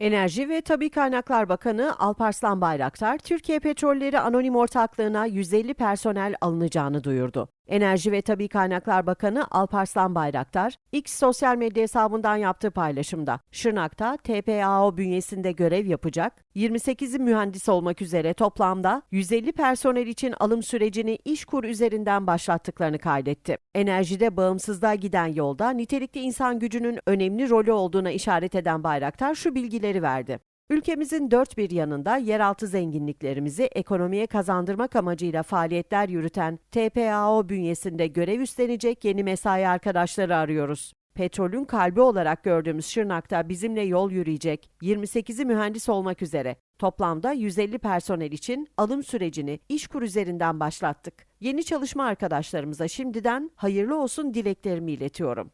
Enerji ve Tabi Kaynaklar Bakanı Alparslan Bayraktar, Türkiye Petrolleri Anonim Ortaklığı'na 150 personel alınacağını duyurdu. Enerji ve Tabi Kaynaklar Bakanı Alparslan Bayraktar, X sosyal medya hesabından yaptığı paylaşımda, Şırnak'ta TPAO bünyesinde görev yapacak, 28'i mühendis olmak üzere toplamda 150 personel için alım sürecini İşkur üzerinden başlattıklarını kaydetti. Enerjide bağımsızlığa giden yolda nitelikli insan gücünün önemli rolü olduğuna işaret eden Bayraktar şu bilgileri verdi. Ülkemizin dört bir yanında yeraltı zenginliklerimizi ekonomiye kazandırmak amacıyla faaliyetler yürüten TPAO bünyesinde görev üstlenecek yeni mesai arkadaşları arıyoruz. Petrolün kalbi olarak gördüğümüz Şırnak'ta bizimle yol yürüyecek 28'i mühendis olmak üzere toplamda 150 personel için alım sürecini İşkur üzerinden başlattık. Yeni çalışma arkadaşlarımıza şimdiden hayırlı olsun dileklerimi iletiyorum.